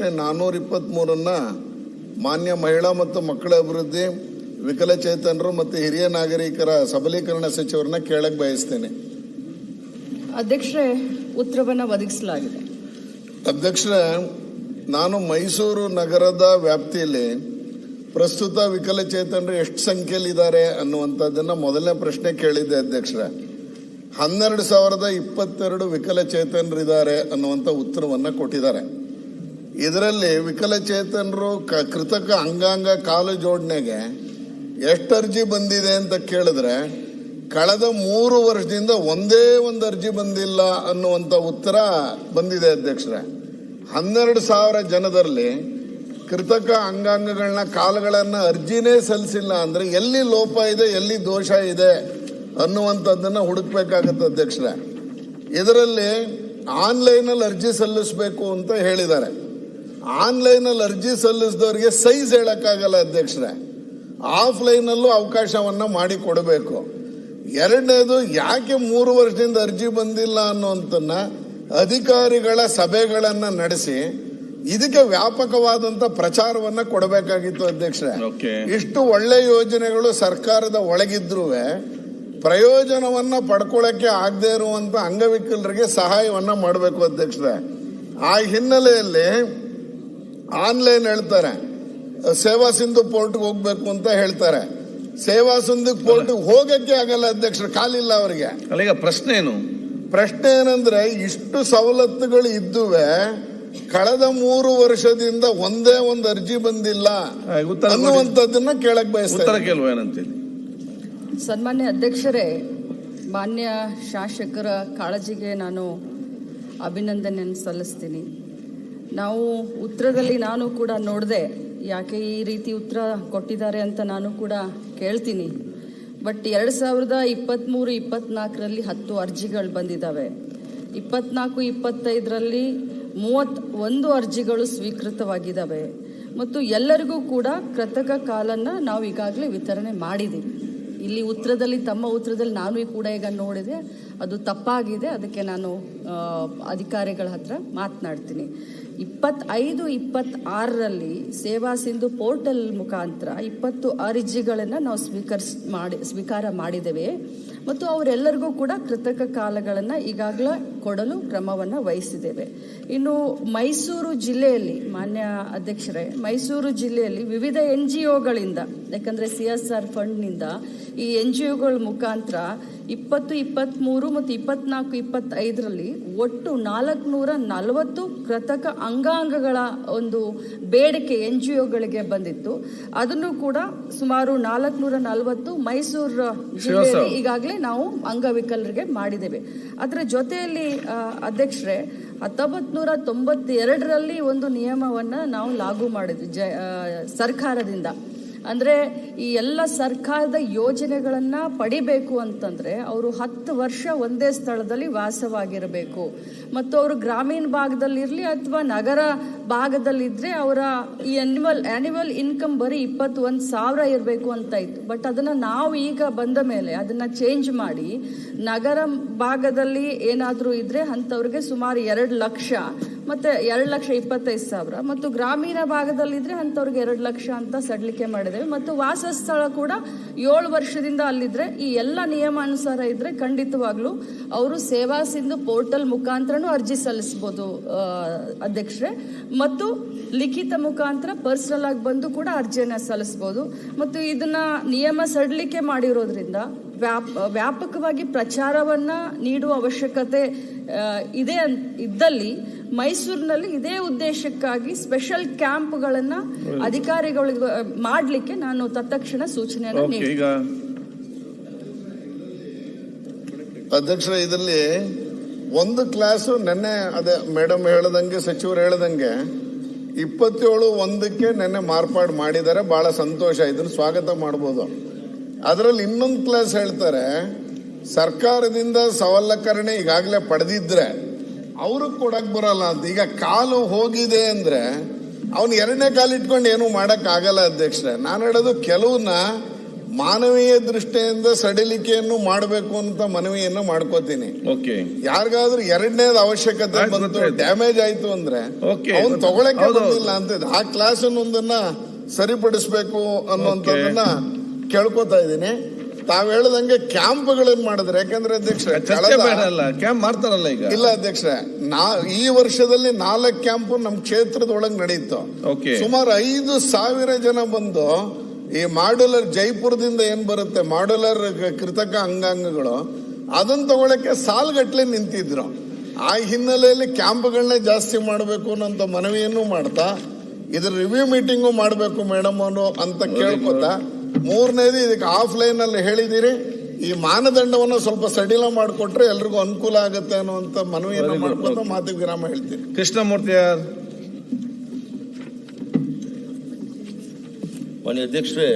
ಪ್ರಶ್ನೆ ನಾನ್ನೂರ ಇಪ್ಪತ್ತ್ಮೂರನ್ನ ಮಾನ್ಯ ಮಹಿಳಾ ಮತ್ತು ಮಕ್ಕಳ ಅಭಿವೃದ್ಧಿ ವಿಕಲಚೇತನರು ಮತ್ತು ಹಿರಿಯ ನಾಗರಿಕರ ಸಬಲೀಕರಣ ಸಚಿವರನ್ನ ಕೇಳಕ್ಕೆ ಬಯಸ್ತೇನೆ. ಅಧ್ಯಕ್ಷರೇ ಉತ್ತರವನ್ನು ಒದಗಿಸಲಾಗಿದೆ. ಅಧ್ಯಕ್ಷರೇ ನಾನು ಮೈಸೂರು ನಗರದ ವ್ಯಾಪ್ತಿಯಲ್ಲಿ ಪ್ರಸ್ತುತ ವಿಕಲಚೇತನರು ಎಷ್ಟು ಸಂಖ್ಯೆಯಲ್ಲಿ ಇದ್ದಾರೆ ಅನ್ನುವಂಥದ್ದನ್ನು ಮೊದಲನೇ ಪ್ರಶ್ನೆ ಕೇಳಿದ್ದೆ ಅಧ್ಯಕ್ಷರ. ಹನ್ನೆರಡು ಸಾವಿರದ ಇಪ್ಪತ್ತೆರಡು ವಿಕಲಚೇತನರಿದ್ದಾರೆ ಅನ್ನುವಂಥ ಉತ್ತರವನ್ನು ಕೊಟ್ಟಿದ್ದಾರೆ. ಇದರಲ್ಲಿ ವಿಕಲಚೇತನರು ಕ- ಕೃತಕ ಅಂಗಾಂಗ ಕಾಲು ಜೋಡಣೆಗೆ ಎಷ್ಟು ಅರ್ಜಿ ಬಂದಿದೆ ಅಂತ ಕೇಳಿದ್ರೆ ಕಳೆದ ಮೂರು ವರ್ಷದಿಂದ ಒಂದೇ ಒಂದು ಅರ್ಜಿ ಬಂದಿಲ್ಲ ಅನ್ನುವಂಥ ಉತ್ತರ ಬಂದಿದೆ ಅಧ್ಯಕ್ಷರೇ. ಹನ್ನೆರಡು ಸಾವಿರ ಜನದಲ್ಲಿ ಕೃತಕ ಅಂಗಾಂಗಗಳನ್ನ ಕಾಲುಗಳನ್ನ ಅರ್ಜಿನೇ ಸಲ್ಲಿಸಿಲ್ಲ ಅಂದ್ರೆ ಎಲ್ಲಿ ಲೋಪ ಇದೆ, ಎಲ್ಲಿ ದೋಷ ಇದೆ ಅನ್ನುವಂಥದ್ದನ್ನ ಹುಡುಕ್ಬೇಕಾಗತ್ತೆ ಅಧ್ಯಕ್ಷರೇ. ಇದರಲ್ಲಿ ಆನ್ಲೈನಲ್ಲಿ ಅರ್ಜಿ ಸಲ್ಲಿಸಬೇಕು ಅಂತ ಹೇಳಿದ್ದಾರೆ. ಆನ್ಲೈನಲ್ಲಿ ಅರ್ಜಿ ಸಲ್ಲಿಸಿದವರಿಗೆ ಸೈಜ್ ಹೇಳಕ್ಕಾಗಲ್ಲ ಅಧ್ಯಕ್ಷರೇ. ಆಫ್ಲೈನಲ್ಲೂ ಅವಕಾಶವನ್ನ ಮಾಡಿ ಕೊಡಬೇಕು ಎರಡನೇದು ಯಾಕೆ ಮೂರು ವರ್ಷದಿಂದ ಅರ್ಜಿ ಬಂದಿಲ್ಲ ಅನ್ನುವಂಥನ್ನ ಅಧಿಕಾರಿಗಳ ಸಭೆಗಳನ್ನ ನಡೆಸಿ ಇದಕ್ಕೆ ವ್ಯಾಪಕವಾದಂತ ಪ್ರಚಾರವನ್ನ ಕೊಡಬೇಕಾಗಿತ್ತು ಅಧ್ಯಕ್ಷರೇ. ಇಷ್ಟು ಒಳ್ಳೆ ಯೋಜನೆಗಳು ಸರ್ಕಾರದ ಒಳಗಿದ್ರೂ ಪ್ರಯೋಜನವನ್ನ ಪಡ್ಕೊಳ್ಳಕ್ಕೆ ಆಗದೆ ಇರುವಂತ ಅಂಗವಿಕಲರಿಗೆ ಸಹಾಯವನ್ನ ಮಾಡಬೇಕು ಅಧ್ಯಕ್ಷರೇ. ಆ ಹಿನ್ನೆಲೆಯಲ್ಲಿ ಆನ್ಲೈನ್ ಹೇಳ್ತಾರೆ ಸೇವಾ ಸಿಂಧು ಪೋರ್ಟ್ಗೆ ಹೋಗ್ಬೇಕು ಅಂತ ಹೇಳ್ತಾರೆ. ಸೇವಾ ಸಿಂಧು ಪೋರ್ಟ್ ಹೋಗಕ್ಕೆ ಆಗಲ್ಲ ಅಧ್ಯಕ್ಷರು ಕಾಲಿಲ್ಲ ಅವರಿಗೆ. ಅಲ್ಲಿಗೆ ಪ್ರಶ್ನೆ ಏನು? ಪ್ರಶ್ನೆ ಏನಂದ್ರೆ ಇಷ್ಟು ಸವಲತ್ತುಗಳು ಇದ್ದುವೆ ಕಳೆದ ಮೂರು ವರ್ಷದಿಂದ ಒಂದೇ ಒಂದು ಅರ್ಜಿ ಬಂದಿಲ್ಲ. ಅನ್ನುವಂಥದ್ದನ್ನ ಕೇಳಕ್ ಉತ್ತರ ಬಯಸ್ತಾರೆ ಏನಂತೇಳಿ ಸನ್ಮಾನ್ಯ ಅಧ್ಯಕ್ಷರೇ ಮಾನ್ಯ ಶಾಸಕರ ಕಾಳಜಿಗೆ ನಾನು ಅಭಿನಂದನೆಯನ್ನು ಸಲ್ಲಿಸ್ತೀನಿ. ನಾವು ಉತ್ತರದಲ್ಲಿ ನಾನು ಕೂಡ ನೋಡಿದೆ, ಯಾಕೆ ಈ ರೀತಿ ಉತ್ತರ ಕೊಟ್ಟಿದ್ದಾರೆ ಅಂತ ನಾನು ಕೂಡ ಕೇಳ್ತೀನಿ. ಬಟ್ ಎರಡು ಸಾವಿರದ ಇಪ್ಪತ್ತ್ಮೂರು ಇಪ್ಪತ್ನಾಲ್ಕರಲ್ಲಿ ಹತ್ತು ಅರ್ಜಿಗಳು ಬಂದಿದ್ದಾವೆ. ಇಪ್ಪತ್ನಾಲ್ಕು, ಇಪ್ಪತ್ತೈದರಲ್ಲಿ ಮೂವತ್ತ್ ಒಂದು ಅರ್ಜಿಗಳು ಸ್ವೀಕೃತವಾಗಿದ್ದಾವೆ. ಮತ್ತು ಎಲ್ಲರಿಗೂ ಕೂಡ ಕೃತಕ ಕಾಲನ್ನು ನಾವು ಈಗಾಗಲೇ ವಿತರಣೆ ಮಾಡಿದ್ದೀವಿ ಇಲ್ಲಿ ಉತ್ತರದಲ್ಲಿ, ತಮ್ಮ ಉತ್ತರದಲ್ಲಿ ನಾನು ಕೂಡ ಈಗ ನೋಡಿದೆ. ಅದು ತಪ್ಪಾಗಿದೆ. ಅದಕ್ಕೆ ನಾನು ಅಧಿಕಾರಿಗಳ ಹತ್ರ ಮಾತನಾಡ್ತೀನಿ. ಇಪ್ಪತ್ತೈದು, ಇಪ್ಪತ್ತಾರರಲ್ಲಿ ಸೇವಾ ಸಿಂಧು ಪೋರ್ಟಲ್ ಮುಖಾಂತರ ಇಪ್ಪತ್ತು ಅರ್ಜಿಗಳನ್ನು ನಾವು ಸ್ವೀಕರಿಸ್ ಮಾಡಿ, ಸ್ವೀಕಾರ ಮಾಡಿದ್ದೇವೆ. ಮತ್ತು ಅವರೆಲ್ಲರಿಗೂ ಕೂಡ ಕೃತಕ ಕಾಲಗಳನ್ನು ಈಗಾಗಲೇ ಕೊಡಲು ಕ್ರಮವನ್ನು ವಹಿಸಿದ್ದೇವೆ. ಇನ್ನು ಮೈಸೂರು ಜಿಲ್ಲೆಯಲ್ಲಿ, ಮಾನ್ಯ ಅಧ್ಯಕ್ಷರೇ, ಮೈಸೂರು ಜಿಲ್ಲೆಯಲ್ಲಿ ವಿವಿಧ ಎನ್ ಜಿ ಒಗಳಿಂದ, ಯಾಕಂದರೆ ಸಿ ಎಸ್ ಆರ್ ಫಂಡ್ನಿಂದ ಈ ಎನ್ ಜಿ ಒಗಳ ಮುಖಾಂತರ ಇಪ್ಪತ್ತು ಇಪ್ಪತ್ತ್ಮೂರು ಮತ್ತು ಇಪ್ಪತ್ನಾಲ್ಕು ಇಪ್ಪತ್ತೈದರಲ್ಲಿ ಒಟ್ಟು ನಾಲ್ಕುನೂರ ನಲವತ್ತು ಕೃತಕ ಅಂಗಾಂಗಗಳ ಒಂದು ಬೇಡಿಕೆ ಎನ್ ಜಿ ಒಗಳಿಗೆ ಬಂದಿತ್ತು. ಅದನ್ನು ಕೂಡ ಸುಮಾರು ನಾಲ್ಕುನೂರ ನಲವತ್ತು ಮೈಸೂರು ಜಿಲ್ಲೆಯಲ್ಲಿ ಈಗಾಗಲೇ ನಾವು ಅಂಗವಿಕಲರಿಗೆ ಮಾಡಿದ್ದೇವೆ. ಅದರ ಜೊತೆಯಲ್ಲಿ ಅಧ್ಯಕ್ಷರೇ ಹತ್ತೊಂಬತ್ತು ನೂರ ತೊಂಬತ್ತೆರಡರಲ್ಲಿ ಒಂದು ನಿಯಮವನ್ನು ನಾವು ಲಾಗು ಮಾಡಿದ್ವಿ ಜ ಸರ್ಕಾರದಿಂದ. ಅಂದರೆ ಈ ಎಲ್ಲ ಸರ್ಕಾರದ ಯೋಜನೆಗಳನ್ನು ಪಡಿಬೇಕು ಅಂತಂದರೆ ಅವರು ಹತ್ತು ವರ್ಷ ಒಂದೇ ಸ್ಥಳದಲ್ಲಿ ವಾಸವಾಗಿರಬೇಕು. ಮತ್ತು ಅವರು ಗ್ರಾಮೀಣ ಭಾಗದಲ್ಲಿರಲಿ ಅಥವಾ ನಗರ ಭಾಗದಲ್ಲಿದ್ದರೆ ಅವರ ಈ ಆ್ಯನಿಮಲ್ ಆ್ಯನಿಮಲ್ ಇನ್ಕಮ್ ಬರೀ ಇಪ್ಪತ್ತೊಂದು ಸಾವಿರ ಇರಬೇಕು ಅಂತ ಇತ್ತು. ಬಟ್ ಅದನ್ನು ನಾವು ಈಗ ಬಂದ ಮೇಲೆ ಅದನ್ನು ಚೇಂಜ್ ಮಾಡಿ ನಗರ ಭಾಗದಲ್ಲಿ ಏನಾದರೂ ಇದ್ದರೆ ಅಂಥವ್ರಿಗೆ ಸುಮಾರು ಎರಡು ಲಕ್ಷ ಮತ್ತು ಎರಡು ಲಕ್ಷ ಇಪ್ಪತ್ತೈದು ಸಾವಿರ. ಮತ್ತು ಗ್ರಾಮೀಣ ಭಾಗದಲ್ಲಿದ್ದರೆ ಅಂಥವ್ರಿಗೆ ಎರಡು ಲಕ್ಷ ಅಂತ ಸಡಿಲಿಕೆ ಮಾಡಿದ್ದೇವೆ. ಮತ್ತು ವಾಸಸ್ಥಳ ಕೂಡ ಏಳು ವರ್ಷದಿಂದ ಅಲ್ಲಿದ್ದರೆ ಈ ಎಲ್ಲ ನಿಯಮಾನುಸಾರ ಇದ್ದರೆ ಖಂಡಿತವಾಗ್ಲೂ ಅವರು ಸೇವಾ ಸಿಂಧು ಪೋರ್ಟಲ್ ಮುಖಾಂತರನೂ ಅರ್ಜಿ ಸಲ್ಲಿಸ್ಬೋದು ಅಧ್ಯಕ್ಷರೇ. ಮತ್ತು ಲಿಖಿತ ಮುಖಾಂತರ ಪರ್ಸನಲ್ ಆಗಿ ಬಂದು ಕೂಡ ಅರ್ಜಿಯನ್ನು ಸಲ್ಲಿಸ್ಬೋದು. ಮತ್ತು ಇದನ್ನ ನಿಯಮ ಸಡಿಲಿಕೆ ಮಾಡಿರೋದ್ರಿಂದ ವ್ಯಾಪ, ವ್ಯಾಪಕವಾಗಿ ಪ್ರಚಾರವನ್ನ ನೀಡುವ ಅವಶ್ಯಕತೆ ಇದೆ ಇದ್ದಲ್ಲಿ ಮೈಸೂರಿನಲ್ಲಿ ಇದೇ ಉದ್ದೇಶಕ್ಕಾಗಿ ಸ್ಪೆಷಲ್ ಕ್ಯಾಂಪ್ಗಳನ್ನ ಅಧಿಕಾರಿಗಳಿಗೆ ಮಾಡಲಿಕ್ಕೆ ನಾನು ತತ್ಕ್ಷಣ ಸೂಚನೆಯನ್ನು ನೀಡಿದೆ ನೀಡ್ತೀನಿ ಈಗ ಅಧ್ಯಕ್ಷರ ಇದರಲ್ಲಿ ಒಂದು ಕ್ಲಾಸು ನೆನ್ನೆ ಅದೇ ಮೇಡಮ್ ಹೇಳ್ದಂಗೆ ಸಚಿವರು ಹೇಳ್ದಂಗೆ ಇಪ್ಪತ್ತೇಳು ಒಂದಕ್ಕೆ ನೆನ್ನೆ ಮಾರ್ಪಾಡು ಮಾಡಿದ್ದಾರೆ. ಬಹಳ ಸಂತೋಷ ಇದನ್ನು ಸ್ವಾಗತ ಮಾಡ್ಬೋದು. ಅದರಲ್ಲಿ ಇನ್ನೊಂದು ಕ್ಲಾಸ್ ಹೇಳ್ತಾರೆ ಸರ್ಕಾರದಿಂದ ಸವಲಕರಣೆ ಈಗಾಗಲೇ ಪಡೆದಿದ್ರೆ ಅವ್ರಿಗೆ ಕೊಡಕ್ ಬರಲ್ಲ ಅಂತ. ಈಗ ಕಾಲು ಹೋಗಿದೆ ಅಂದ್ರೆ ಅವನು ಎರಡನೇ ಕಾಲು ಇಟ್ಕೊಂಡು ಏನು ಮಾಡಕ್ ಆಗಲ್ಲ ಅಧ್ಯಕ್ಷರೇ. ನಾನು ಹೇಳೋದು ಕೆಲವನ್ನ ಮಾನವೀಯ ದೃಷ್ಟಿಯಿಂದ ಸಡಿಲಿಕೆಯನ್ನು ಮಾಡಬೇಕು ಅಂತ ಮನವಿಯನ್ನು ಮಾಡ್ಕೋತೀನಿ. ಓಕೆ. ಯಾರಿಗಾದ್ರೂ ಎರಡನೇದ ಅವಶ್ಯಕತೆ ಬಂತು ಡ್ಯಾಮೇಜ್ ಆಯ್ತು ಅಂದ್ರೆ ಅವ್ನು ತಗೊಳಕ್ ತಗೊಳಕ್ಕೆ ಬಂದಿಲ್ಲ ಅಂತ ಆ ಕ್ಲಾಸ್ ಒಂದನ್ನ ಸರಿಪಡಿಸ್ಬೇಕು ಅನ್ನುವಂಥದ್ದನ್ನ ಕೇಳ್ಕೊತಾ ಇದ್ದೀನಿ. ತಾವ್ ಹೇಳ್ದಂಗೆ ಕ್ಯಾಂಪ್ಗಳನ್ನ ಮಾಡಿದ್ರೆ? ಯಾಕಂದ್ರೆ ಅಧ್ಯಕ್ಷ ಚರ್ಚೆ ಬೇಡ ಕ್ಯಾಂಪ್ ಮಾಡ್ತಾರಲ್ಲ ಈಗ. ಇಲ್ಲ ಅಧ್ಯಕ್ಷ ನಾ ಈ ವರ್ಷದಲ್ಲಿ ನಾಲ್ಕು ಕ್ಯಾಂಪ್ ನಮ್ ಕ್ಷೇತ್ರದೊಳಗೆ ನಡೀತು ನಡೆಯಿತು ಸುಮಾರು ಐದು ಸಾವಿರ ಜನ ಬಂದು ಈ ಮಾಡ್ಯುಲರ್ ಜೈಪುರದಿಂದ ಏನ್ ಬರುತ್ತೆ ಮಾಡ್ಯುಲರ್ ಕೃತಕ ಅಂಗಾಂಗಗಳು ಅದನ್ನ ತಗೊಳಕ್ಕೆ ಸಾಲ್ಗಟ್ಲೆ ನಿಂತಿದ್ರು. ಆ ಹಿನ್ನೆಲೆಯಲ್ಲಿ ಕ್ಯಾಂಪ್ಗಳನ್ನೇ ಜಾಸ್ತಿ ಮಾಡಬೇಕು ಅನ್ನೋ ಮನವಿಯನ್ನು ಮಾಡ್ತಾ ಇದ್ರ ರಿವ್ಯೂ ಮೀಟಿಂಗು ಮಾಡಬೇಕು ಮೇಡಮ್ ಅನ್ನೋ ಅಂತ ಕೇಳ್ಕೊತಾ ಮೂರನೇದು ಇದಕ್ಕೆ ಆಫ್ಲೈನ್ ಅಲ್ಲಿ ಹೇಳಿದಿರಿ ಈ ಮಾನದಂಡವನ್ನು ಸ್ವಲ್ಪ ಸಡಿಲ ಮಾಡಿಕೊಟ್ರೆ ಎಲ್ರಿಗೂ ಅನುಕೂಲ ಆಗುತ್ತೆ ಅನ್ನುವಂತ ಮನವಿಯನ್ನು ಮಾಡಿಕೊಂಡು ಮಾತು ವಿರಾಮ ಹೇಳ್ತೀನಿ. ಕೃಷ್ಣಮೂರ್ತಿ ಯಾರ್? ಮಾನ್ಯ ಅಧ್ಯಕ್ಷರೇ